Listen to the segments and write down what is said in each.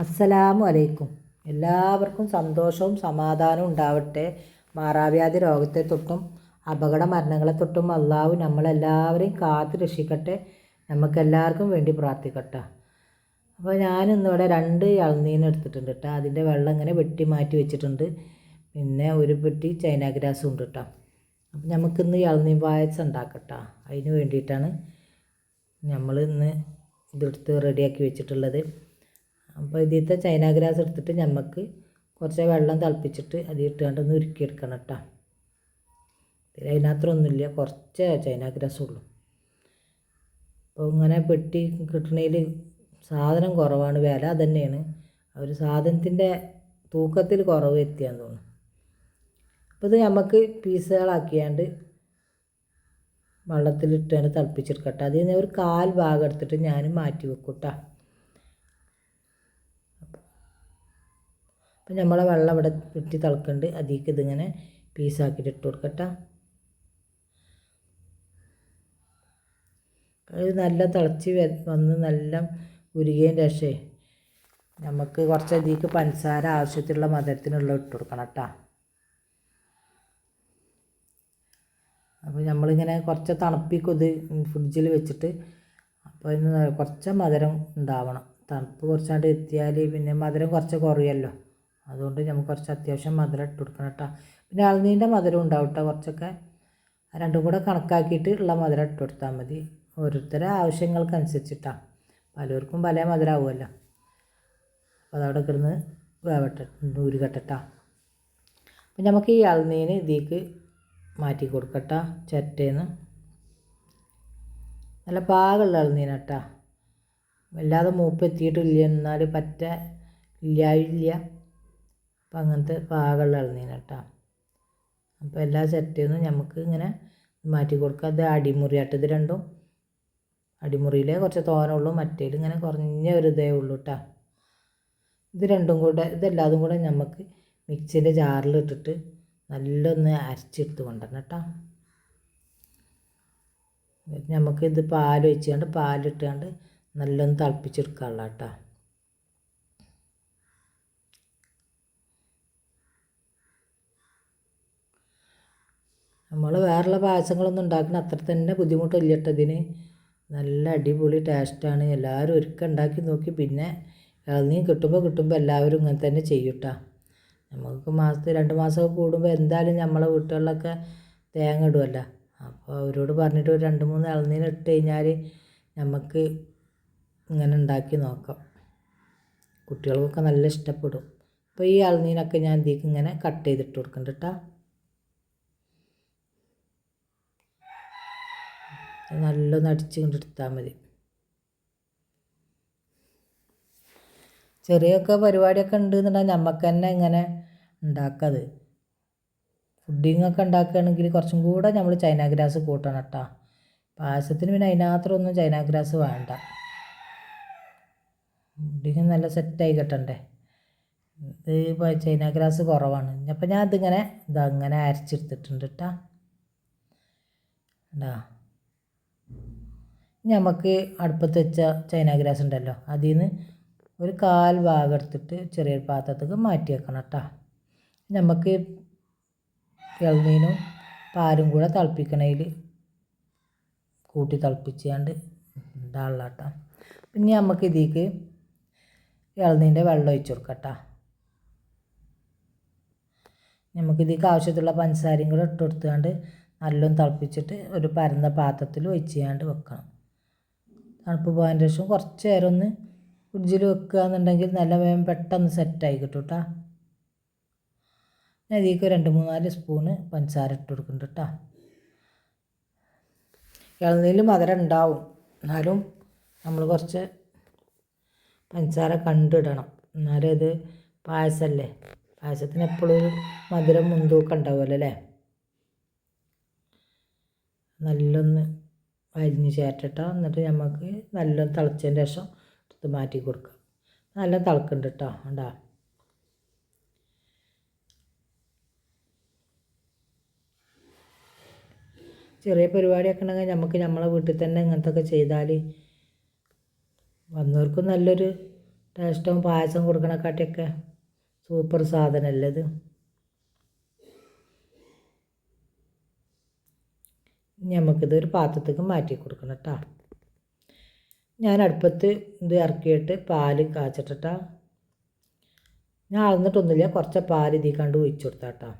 അസ്സലാമു അലൈക്കും. എല്ലാവർക്കും സന്തോഷവും സമാധാനവും ഉണ്ടാവട്ടെ. മാറാവ്യാധി രോഗത്തെ തൊട്ടും അപകട മരണങ്ങളെ തൊട്ടും അള്ളാഹു നമ്മളെല്ലാവരെയും കാത്തു രക്ഷിക്കട്ടെ. നമുക്കെല്ലാവർക്കും വേണ്ടി പ്രാർത്ഥിക്കട്ടെ. അപ്പോൾ ഞാൻ ഇന്നിവിടെ രണ്ട് ഇളനീന് എടുത്തിട്ടുണ്ട് കേട്ടോ. അതിന്റെ വെള്ളം ഇങ്ങനെ വെട്ടി മാറ്റി വെച്ചിട്ടുണ്ട്. പിന്നെ ഒരു പെട്ടി ചൈന ഗ്രാസും ഉണ്ട് കേട്ടോ. അപ്പം നമുക്കിന്ന് ഇളനീൻ പായസം ഉണ്ടാക്കട്ടോ. അതിന് വേണ്ടിയിട്ടാണ് നമ്മൾ ഇന്ന് ഇതെടുത്ത് റെഡിയാക്കി വെച്ചിട്ടുള്ളത്. അപ്പോൾ ഇതിലത്തെ ചൈന ഗ്രാസ് എടുത്തിട്ട് നമുക്ക് കുറച്ച് വെള്ളം തിളപ്പിച്ചിട്ട് അത് ഇട്ടുകൊണ്ട് ഒന്ന് ഉരുക്കിയെടുക്കണം കേട്ടോ ഇതിൽ അതിനകത്തൊന്നുമില്ല കുറച്ച് ചൈന ഗ്രാസ് ഉള്ളൂ. അപ്പോൾ ഇങ്ങനെ പെട്ടി കിട്ടണതിൽ സാധനം കുറവാണ് വില തന്നെയാണ് ഒരു സാധനത്തിന്റെ തൂക്കത്തിൽ കുറവ് എത്തിയാന്ന് തോന്നുന്നു. അപ്പോൾ ഇത് നമുക്ക് പീസുകളാക്കിയാണ്ട് വെള്ളത്തിലിട്ടാണ് തിളപ്പിച്ചെടുക്കട്ടെ അതിൽ നിന്ന് ഒരു കാൽ ഭാഗം എടുത്തിട്ട് ഞാൻ മാറ്റി വെക്കും അപ്പം നമ്മളെ വെള്ളം ഇവിടെ വെട്ടി തിളക്കുന്നുണ്ട് അതിലേക്ക് ഇതിങ്ങനെ പീസാക്കിയിട്ട് ഇട്ട് കൊടുക്കട്ടെ. അത് നല്ല തിളച്ച് വന്ന് നല്ല ഉരുകയും രക്ഷേ. നമുക്ക് കുറച്ച് അതിലേക്ക് പഞ്ചസാര ആവശ്യത്തിലുള്ള മധുരത്തിനുള്ള ഇട്ട് കൊടുക്കണം കേട്ടോ അപ്പോൾ നമ്മളിങ്ങനെ കുറച്ച് തണുപ്പിക്കും ഇത് ഫ്രിഡ്ജിൽ വെച്ചിട്ട്. അപ്പോൾ ഇന്ന് കുറച്ച് മധുരം ഉണ്ടാവണം. തണുപ്പ് കുറച്ചാണ്ട് എത്തിയാൽ പിന്നെ മധുരം കുറച്ച് കുറയല്ലോ. അതുകൊണ്ട് നമുക്ക് കുറച്ച് അത്യാവശ്യം മധുരം ഇട്ട് കൊടുക്കണം കേട്ടോ. പിന്നെ അളനീന്റെ മധുരം ഉണ്ടാവും കേട്ടോ കുറച്ചൊക്കെ. രണ്ടും കൂടെ കണക്കാക്കിയിട്ട് ഉള്ള മധുരം ഇട്ട് കൊടുത്താൽ മതി. ഓരോരുത്തരുടെ ആവശ്യങ്ങൾക്കനുസരിച്ചിട്ടാണ് പലർക്കും പല മധുരമാവുമല്ലോ അപ്പോൾ അതവിടെ കിടന്ന് വേവട്ടെ ഉരുകട്ടെട്ടാ. അപ്പം നമുക്ക് ഈ അളനീന് ഇതിലേക്ക് മാറ്റി കൊടുക്കട്ട ചിരട്ടേന്ന്. നല്ല പാകമുള്ള അളനീനട്ടാ വല്ലാതെ മൂപ്പ് എത്തിയിട്ടില്ല എന്നാൽ പറ്റ ഇല്ലായില്ല അപ്പം അങ്ങനത്തെ പാകമുള്ള ഇളനീനട്ടാ അപ്പോൾ എല്ലാ ചറ്റേന്നും നമുക്ക് ഇങ്ങനെ മാറ്റി കൊടുക്കുക അത് അടിമുറിയാട്ട് ഇത് രണ്ടും. അടിമുറിയിലെ കുറച്ച് തോനുള്ളൂ മറ്റേൽ ഇങ്ങനെ കുറഞ്ഞ ഒരു ഇതേ ഉള്ളൂ കേട്ടോ. ഇത് രണ്ടും കൂടെ ഇതെല്ലാതും കൂടെ നമുക്ക് മിക്സിന്റെ ജാറിലിട്ടിട്ട് നല്ലൊന്ന് അരച്ചെടുത്ത് കൊണ്ടുവരണം കേട്ടോ. നമുക്ക് ഇത് പാൽ ഒഴിച്ചുകൊണ്ട് പാലിട്ടുകൊണ്ട് നല്ലൊന്ന് തിളപ്പിച്ചെടുക്കാനുള്ള കേട്ടോ. നമ്മൾ വേറെയുള്ള പായസങ്ങളൊന്നും ഉണ്ടാക്കുന്ന അത്ര തന്നെ ബുദ്ധിമുട്ടില്ല കേട്ടോ നല്ല അടിപൊളി ടേസ്റ്റാണ് എല്ലാവരും ഒരിക്കൽ ഉണ്ടാക്കി നോക്കി. പിന്നെ ഇളനീ കിട്ടുമ്പോൾ കിട്ടുമ്പോൾ എല്ലാവരും ഇങ്ങനെ തന്നെ ചെയ്യും കേട്ടോ. നമുക്ക് മാസത്തിൽ രണ്ട് മാസമൊക്കെ കൂടുമ്പോൾ എന്തായാലും നമ്മളെ വീട്ടുകളിലൊക്കെ തേങ്ങ ഇടുമല്ലോ അപ്പോൾ അവരോട് പറഞ്ഞിട്ട് ഒരു രണ്ട് മൂന്ന് ഇളനീര് ഇട്ട് കഴിഞ്ഞാൽ നമുക്ക് ഇങ്ങനെ ഉണ്ടാക്കി നോക്കാം. കുട്ടികൾക്കൊക്കെ നല്ല ഇഷ്ടപ്പെടും. അപ്പോൾ ഈ ഇളനീരൊക്കെ ഞാൻ ഇതിലേക്ക് ഇങ്ങനെ കട്ട് ചെയ്തിട്ട് കൊടുക്കുന്നുണ്ട് കേട്ടോ. നല്ലൊന്ന് അടിച്ച് കൊണ്ടെടുത്താൽ മതി. ചെറിയൊക്കെ പരിപാടിയൊക്കെ ഉണ്ടെന്നുണ്ടെങ്കിൽ നമുക്ക് തന്നെ ഇങ്ങനെ ഉണ്ടാക്കത്. ഫുഡിങ്ങൊക്കെ ഉണ്ടാക്കുകയാണെങ്കിൽ കുറച്ചും കൂടെ നമ്മൾ ചൈന ഗ്രാസ് കൂട്ടണം കേട്ടോ. പായസത്തിന് പിന്നെ അതിനകത്തൊന്നും ചൈന ഗ്രാസ് വേണ്ട. ഫുഡിങ് നല്ല സെറ്റായി കിട്ടണ്ടേ. ഇത് ചൈന ഗ്രാസ് കുറവാണ്. അപ്പം ഞാൻ ഇതിങ്ങനെ ഇതങ്ങനെ അരച്ചെടുത്തിട്ടുണ്ട് കേട്ടോ. ഉണ്ടാ നമുക്ക് അടുപ്പത്ത് വെച്ച ചൈന ഗ്രാസ് ഉണ്ടല്ലോ അതിൽ നിന്ന് ഒരു കാൽ ഭാഗം എടുത്തിട്ട് ചെറിയൊരു പാത്രത്തേക്ക് മാറ്റി വെക്കണം കേട്ടോ നമുക്ക് ഇളനീനും പാലും കൂടെ തിളപ്പിക്കണതിൽ കൂട്ടി തിളപ്പിച്ചാണ്ട് ഉണ്ടാവുള്ള കേട്ടോ പിന്നെ നമുക്ക് ഇതിലേക്ക് ഇളനീന്റെ വെള്ളം ഒഴിച്ചു കൊടുക്കട്ടോ കേട്ടോ നമുക്ക് ഇതിലേക്ക് ആവശ്യത്തിലുള്ള പഞ്ചസാരയും കൂടെ ഇട്ട് കൊടുത്തുകൊണ്ട് നല്ലോണം തിളപ്പിച്ചിട്ട് ഒരു പരന്ന പാത്രത്തിൽ ഒഴിച്ചാണ്ട് വെക്കണം. തണുപ്പ് പോകാൻ ശേഷം കുറച്ച് നേരം ഒന്ന് ഫ്രിഡ്ജിൽ വെക്കുക എന്നുണ്ടെങ്കിൽ നല്ല വേഗം പെട്ടെന്ന് സെറ്റായി കിട്ടും കേട്ടോ ഞാൻ ഇതിലേക്ക് രണ്ട് മൂന്നാൽ സ്പൂണ് പഞ്ചസാര ഇട്ട് കൊടുക്കുന്നുണ്ട് കേട്ടോ ഇളനീരിൽ മധുരം ഉണ്ടാവും. എന്നാലും നമ്മൾ കുറച്ച് പഞ്ചസാര കണ്ടിടണം എന്നാലും ഇത് പായസമല്ലേ? പായസത്തിന് എപ്പോഴും മധുരം മുൻതൂക്കം ഉണ്ടാവുമല്ലോ അല്ലേ? നല്ലൊന്ന് അരിഞ്ഞ് ചേർത്തിട്ടോ എന്നിട്ട് നമുക്ക് നല്ല തിളച്ചതിന് ശേഷം എടുത്ത് മാറ്റി കൊടുക്കുക നല്ല തിളക്കുന്നുണ്ട് കേട്ടോ ഉണ്ടാ ചെറിയ പരിപാടിയൊക്കെ ഉണ്ടെങ്കിൽ നമുക്ക് നമ്മളെ വീട്ടിൽ തന്നെ ഇങ്ങനത്തെ ഒക്കെ ചെയ്താൽ വന്നവർക്കും നല്ലൊരു ടേസ്റ്റും പായസം കൊടുക്കണക്കാട്ടിയൊക്കെ സൂപ്പർ സാധനമല്ലേ ഇത് ഇനി നമുക്കിത് ഒരു പാത്രത്തേക്ക് മാറ്റി കൊടുക്കണം കേട്ടോ ഞാൻ അടുപ്പത്ത് ഇത് ഇറക്കിയിട്ട് പാൽ കാച്ചിട്ടാ ഞാൻ അളന്നിട്ടൊന്നുമില്ല കുറച്ച് പാൽ ഇതിൽ കണ്ട് ഒഴിച്ചു കൊടുത്താട്ടോ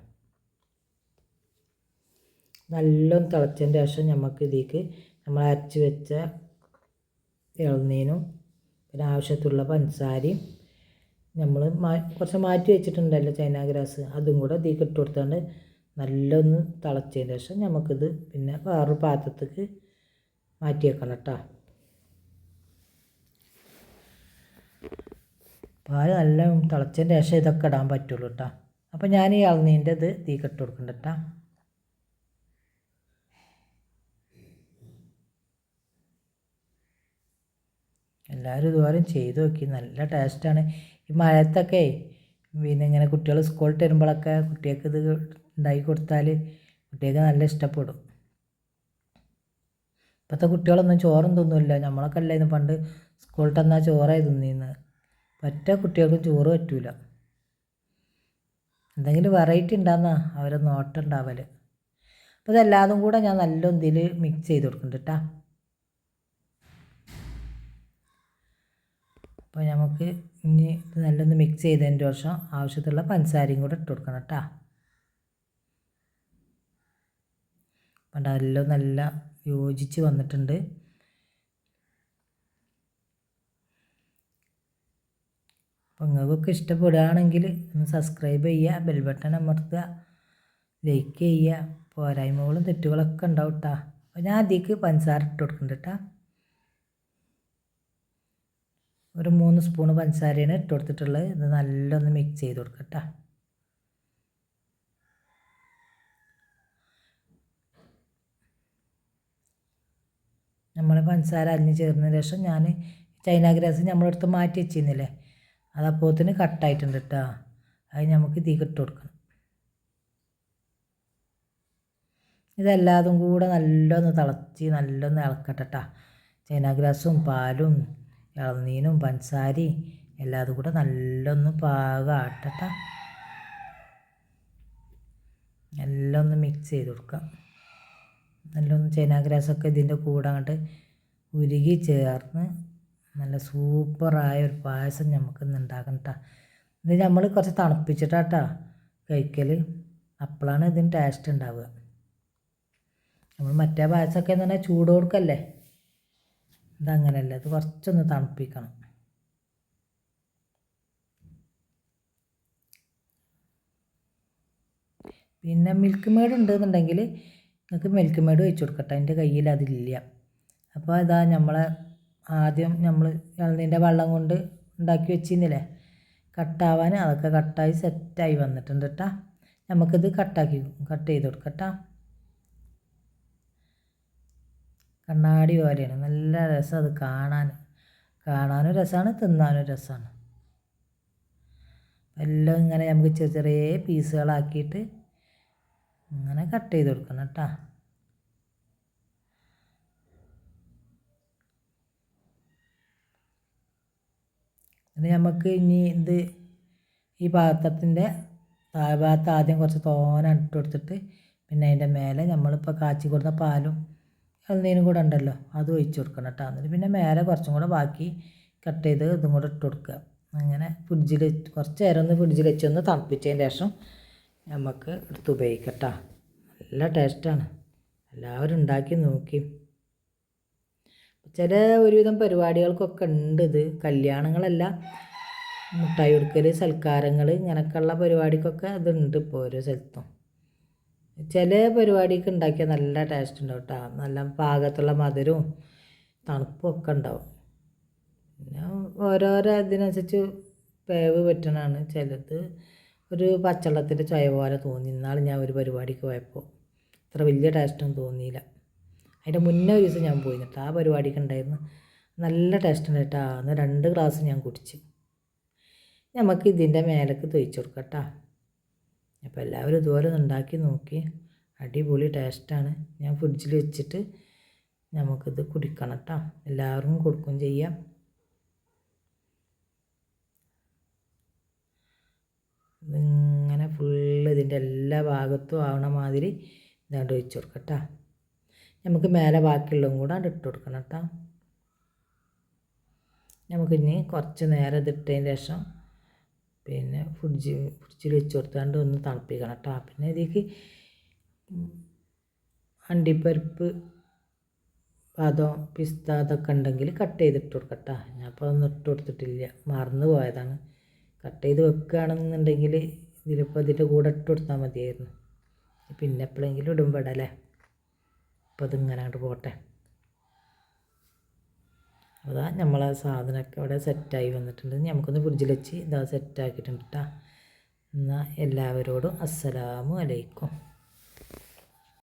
നല്ലോണം തിളച്ചതിന് ശേഷം നമുക്ക് ഇതിലേക്ക് നമ്മൾ അരച്ച് വെച്ച ഇളനീനും പിന്നെ ആവശ്യത്തിലുള്ള പഞ്ചസാരയും നമ്മൾ മാ കുറച്ച് മാറ്റി വെച്ചിട്ടുണ്ടല്ലോ ചൈന ഗ്രാസ് അതും കൂടെ ഇതിലേക്ക് ഇട്ട് കൊടുത്തുകൊണ്ട് നല്ലൊന്ന് തിളച്ചതിന് ശേഷം നമുക്കിത് പിന്നെ വേറൊരു പാത്രത്തേക്ക് മാറ്റി വെക്കണം കേട്ടോ പാൽ നല്ല തിളച്ചതിന് ശേഷം ഇതൊക്കെ ഇടാൻ പറ്റുള്ളൂ കേട്ടോ അപ്പോൾ ഞാൻ ഈ ഇളനീന്റെ ഇത് തീ കെട്ട് കൊടുക്കണ്ട എല്ലാവരും ഇതുവരെ ചെയ്ത് നോക്കി. നല്ല ടേസ്റ്റാണ് ഈ മഴയത്തൊക്കെ പിന്നെ ഇങ്ങനെ കുട്ടികൾ സ്കൂളിൽ വരുമ്പോഴൊക്കെ കുട്ടികൾക്ക് ഇത് ഉണ്ടാക്കി കൊടുത്താൽ കുട്ടികൾക്ക് നല്ല ഇഷ്ടപ്പെടും. ഇപ്പോഴത്തെ കുട്ടികളൊന്നും ചോറും തിന്നില്ല. നമ്മളൊക്കെ അല്ലായിരുന്നു. പണ്ട് സ്കൂളിൽ തന്നാൽ ചോറായി തിന്നിന്ന്. പറ്റ കുട്ടികൾക്കും ചോറ് പറ്റൂല. എന്തെങ്കിലും വെറൈറ്റി ഉണ്ടാകുന്ന അവരെ നോട്ടം ഉണ്ടാവൽ അപ്പോൾ ഇതെല്ലാതും കൂടെ ഞാൻ നല്ല ഇതിൽ മിക്സ് ചെയ്ത് കൊടുക്കുന്നുണ്ട് കേട്ടോ അപ്പോൾ നമുക്ക് ഇനി നല്ലൊന്ന് മിക്സ് ചെയ്തതിന്റെ ശേഷം ആവശ്യത്തിലുള്ള പഞ്ചസാരയും കൂടെ ഇട്ട് കൊടുക്കണം കേട്ടോ അപ്പം എല്ലാം നല്ല യോജിച്ച് വന്നിട്ടുണ്ട്. അപ്പോൾ നിങ്ങൾക്കൊക്കെ ഇഷ്ടപ്പെടുകയാണെങ്കിൽ ഒന്ന് സബ്സ്ക്രൈബ് ചെയ്യുക ബെൽ ബട്ടൺ അമർത്തുക ലൈക്ക് ചെയ്യുക. പോരായ്മകളും തെറ്റുകളൊക്കെ ഉണ്ടാവും കേട്ടോ അപ്പോൾ ഞാൻ അതിലേക്ക് പഞ്ചസാര ഇട്ട് കൊടുക്കുന്നുണ്ട് ഒരു മൂന്ന് സ്പൂണ് പഞ്ചസാരയാണ് ഇട്ട് കൊടുത്തിട്ടുള്ളത്. ഇത് നല്ലൊന്ന് മിക്സ് ചെയ്ത് കൊടുക്കുക നമ്മൾ പഞ്ചസാര അരിഞ്ഞ് ചേർന്നതിന് ശേഷം ഞാൻ ചൈന ഗ്രാസ് നമ്മളെടുത്ത് മാറ്റി വെച്ചിരുന്നില്ലേ? അതപ്പോത്തിന് കട്ടായിട്ടുണ്ട് കേട്ടോ. അത് നമുക്ക് തീ കിട്ട് കൊടുക്കണം. ഇതെല്ലാതും കൂടെ നല്ലൊന്ന് തിളച്ച് നല്ലൊന്ന് ഇളക്കട്ടെ കേട്ടോ. ചൈന ഗ്രാസും പാലും ഇളനീനും പഞ്ചസാരയും എല്ലാതും കൂടെ നല്ലൊന്ന് പാകമാട്ടട്ടെ എല്ലാം ഒന്ന് മിക്സ് ചെയ്ത് കൊടുക്കാം. നല്ലൊന്ന് ചേനാഗ്രാസൊക്കെ ഇതിന്റെ കൂടെ അങ്ങോട്ട് ഉരുകി ചേർന്ന് നല്ല സൂപ്പറായ ഒരു പായസം നമുക്ക് ഇന്ന് ഉണ്ടാക്കണം കേട്ടോ ഇത് നമ്മൾ കുറച്ച് തണുപ്പിച്ചിട്ടാട്ടോ കഴിക്കൽ അപ്പോഴാണ് ഇതിന് ടേസ്റ്റ് ഉണ്ടാവുക നമ്മൾ മറ്റേ പായസമൊക്കെ എന്ന് പറഞ്ഞാൽ ചൂട് കൊടുക്കല്ലേ? ഇതങ്ങനെയല്ല ഇത് കുറച്ചൊന്ന് തണുപ്പിക്കണം. പിന്നെ മിൽക്ക് മേഡ് ഉണ്ടെന്നുണ്ടെങ്കിൽ നിങ്ങൾക്ക് മിൽക്ക് മേഡ് വെച്ച് കൊടുക്കട്ടെ എന്റെ കയ്യിൽ അതില്ല. അപ്പോൾ അതാ നമ്മളെ ആദ്യം നമ്മൾ ഇളനീന്റെ വെള്ളം കൊണ്ട് ഉണ്ടാക്കി വെച്ചിരുന്നില്ലേ കട്ടാവാൻ അതൊക്കെ കട്ടായി സെറ്റായി വന്നിട്ടുണ്ട് കേട്ടോ നമുക്കിത് കട്ടാക്കി കട്ട് ചെയ്ത് കൊടുക്കട്ടാ കണ്ണാടി പോലെയാണ് നല്ല രസം അത് കാണാൻ. കാണാനും രസമാണ് തിന്നാനും രസമാണ്. എല്ലാം ഇങ്ങനെ നമുക്ക് ചെറിയ ചെറിയ പീസുകളാക്കിയിട്ട് ഇങ്ങനെ കട്ട് ചെയ്ത് കൊടുക്കണം കേട്ടോ ഇത് നമുക്ക് ഇനി ഇത് ഈ പാത്രത്തിന്റെ താഴ്ഭാഗത്ത് ആദ്യം കുറച്ച് തോന ഇട്ട് കൊടുത്തിട്ട് പിന്നെ അതിന്റെ മേലെ നമ്മളിപ്പോൾ കാച്ചി കൊടുത്ത പാലും ഇളനീരും കൂടെ ഉണ്ടല്ലോ അത് ഒഴിച്ച് കൊടുക്കണം കേട്ടോ എന്നിട്ട് പിന്നെ മേലെ കുറച്ചും കൂടെ ബാക്കി കട്ട് ചെയ്ത് ഇതും കൂടെ ഇട്ട് കൊടുക്കുക. അങ്ങനെ ഫ്രിഡ്ജിൽ കുറച്ച് നേരം ഒന്ന് ഫ്രിഡ്ജിൽ വെച്ചൊന്ന് തണുപ്പിച്ചതിന് ശേഷം നമുക്ക് എടുത്ത് ഉപയോഗിക്കട്ടോ. നല്ല ടേസ്റ്റാണ്. എല്ലാവരും ഉണ്ടാക്കി നോക്കി. ചില ഒരുവിധം പരിപാടികൾക്കൊക്കെ ഉണ്ട് ഇത്. കല്യാണങ്ങളല്ല മുട്ടായി കൊടുക്കൽ സൽക്കാരങ്ങൾ ഇങ്ങനെയൊക്കെയുള്ള പരിപാടിക്കൊക്കെ ഇതുണ്ട് ഇപ്പോൾ ഓരോ സ്ഥലത്തും. ചില പരിപാടിക്ക് ഉണ്ടാക്കിയാൽ നല്ല ടേസ്റ്റ് ഉണ്ടാവും കേട്ടോ. നല്ല പാകത്തുള്ള മധുരവും തണുപ്പും ഒക്കെ ഉണ്ടാവും. പിന്നെ ഓരോരോ ഇതിനനുസരിച്ച് വേവ് പറ്റണതാണ്. ചിലത് ഒരു പച്ചവെള്ളത്തിന്റെ ചുയ പോലെ തോന്നി. ഇന്നാൾ ഞാൻ ഒരു പരിപാടിക്ക് പോയപ്പോൾ അത്ര വലിയ ടേസ്റ്റൊന്നും തോന്നിയില്ല. അതിന്റെ മുന്നേ ഒരു ദിവസം ഞാൻ പോയി. ആ പരിപാടിക്ക് ഉണ്ടായിരുന്നു. നല്ല ടേസ്റ്റ് ഉണ്ട് കേട്ടോ. അന്ന് രണ്ട് ഗ്ലാസ് ഞാൻ കുടിച്ച്. നമുക്ക് ഇതിന്റെ മേലേക്ക് തൊഴിച്ച് കൊടുക്കാം കേട്ടോ. അപ്പോൾ എല്ലാവരും ഇതുപോലെ ഉണ്ടാക്കി നോക്കി. അടിപൊളി ടേസ്റ്റാണ് ഞാൻ ഫ്രിഡ്ജിൽ വെച്ചിട്ട് നമുക്കിത് കുടിക്കണം കേട്ടോ. എല്ലാവർക്കും കൊടുക്കുകയും ചെയ്യാം. അതിന്റെ എല്ലാ ഭാഗത്തും ആവണ മാതിരി ഇതാണ്ട് ഒഴിച്ച് കൊടുക്കാം കേട്ടോ നമുക്ക് മേലെ ബാക്കിയുള്ളതും കൂടെ അത് ഇട്ട് കൊടുക്കണം കേട്ടോ നമുക്കിനി കുറച്ച് നേരം ഇതിട്ടതിന് ശേഷം പിന്നെ ഫ്രിഡ്ജ് ഫ്രിഡ്ജിൽ വെച്ച് കൊടുത്താണ്ട് ഒന്ന് തണുപ്പിക്കണം കേട്ടോ പിന്നെ ഇതിലേക്ക് അണ്ടിപ്പരിപ്പ് ബാദം പിസ്ത അതൊക്കെ ഉണ്ടെങ്കിൽ കട്ട് ചെയ്തിട്ട് കൊടുക്കട്ടോ ഞാൻ അപ്പോൾ ഒന്നും ഇട്ട് കൊടുത്തിട്ടില്ല. മറന്നു പോയതാണ്. കട്ട് ചെയ്ത് വെക്കുകയാണെന്നുണ്ടെങ്കിൽ ഇതിലിപ്പോൾ ഇതിന്റെ കൂടെ ഇട്ട് കൊടുത്താൽ മതിയായിരുന്നു. പിന്നെ എപ്പോഴെങ്കിലും ഇടുമ്പോൾ ഇടല്ലേ അപ്പോൾ അതിങ്ങനെ അങ്ങോട്ട് പോട്ടെ. അതാ ആ സാധനമൊക്കെ ഇവിടെ സെറ്റായി വന്നിട്ടുണ്ട്. നമുക്കൊന്ന് ഫ്രിഡ്ജിൽ വെച്ച് ഇതാ സെറ്റാക്കിയിട്ടുണ്ട് കേട്ടോ. എന്നാൽ എല്ലാവരോടും അസ്സലാമു അലൈക്കും.